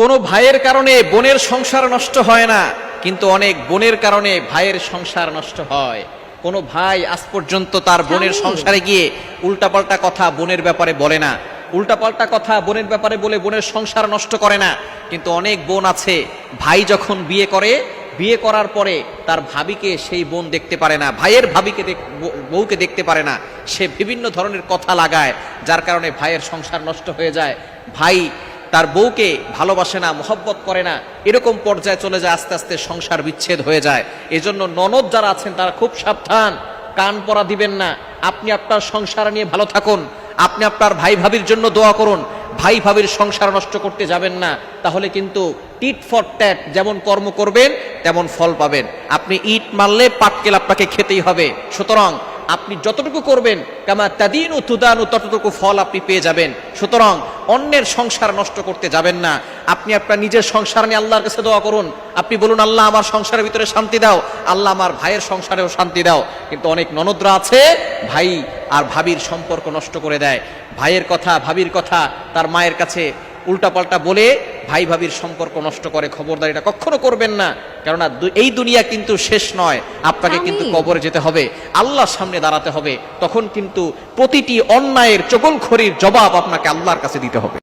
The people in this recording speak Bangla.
কোনো ভাইয়ের কারণে বোনের সংসার নষ্ট হয় না কিন্তু অনেক বোনের কারণে ভাইয়ের সংসার নষ্ট হয়। কোনো ভাই আজ পর্যন্ত তার বোনের সংসারে গিয়ে উল্টাপাল্টা কথা বোনের ব্যাপারে বলে না। উল্টাপাল্টা কথা বোনের ব্যাপারে বলে বোনের সংসার নষ্ট করে না। কিন্তু অনেক বোন আছে ভাই যখন বিয়ে করে বিয়ে করার পরে তার ভাবিকে সেই বোন দেখতে পারে না ভাইয়ের ভাবিকে বউকে দেখতে পারে না। সে বিভিন্ন ধরনের কথা লাগায় যার কারণে ভাইয়ের সংসার নষ্ট হয়ে যায়। ভাই তার বউকে ভালোবাসে না, মোহব্বত করে না, এরকম পর্যায়ে চলে যায়, আস্তে আস্তে সংসার বিচ্ছেদ হয়ে যায়। এজন্য ননদ যারা আছেন, তারা খুব সাবধান, কান পরা দিবেন না। আপনি আপনার সংসার নিয়ে ভালো থাকুন, আপনি আপনার ভাই ভাবির জন্য দোয়া করুন। ভাই ভাবির সংসার নষ্ট করতে যাবেন না, তাহলে কিন্তু টিট ফর ট্যাট যেমন কর্ম করবেন, তেমন ফল পাবেন। আপনি ইট মারলে পাটকেল আপনাকে খেতেই হবে। সুতরাং আপনি যতটুকু করবেন, কামা তাদিন তুদানু, ততটুকু ফল আপনি পেয়ে যাবেন। সুতরাং অন্যের সংসার নষ্ট করতে যাবেন না। আপনি আপনার নিজের সংসার নিয়ে আল্লাহর কাছে দোয়া করুন। আপনি বলুন, আল্লাহ, আমার সংসারের ভিতরে শান্তি দাও। আল্লাহ, আমার ভাইয়ের সংসারেও শান্তি দাও। কিন্তু অনেক ননদরা আছে, ভাই আর ভাবির সম্পর্ক নষ্ট করে দেয়। ভাইয়ের কথা, ভাবির কথা তার মায়ের কাছে উল্টাপাল্টা বলে ভাই ভাবির সম্পর্ক নষ্ট করে খবরদার এটা কখনো করবেন না। কেননা এই দুনিয়া কিন্তু শেষ নয় আপনাকে কিন্তু কবরে যেতে হবে আল্লাহর সামনে দাঁড়াতে হবে তখন কিন্তু প্রতিটি অন্যায়ের চগলখড়ির জবাব আপনাকে আল্লাহর কাছে দিতে হবে।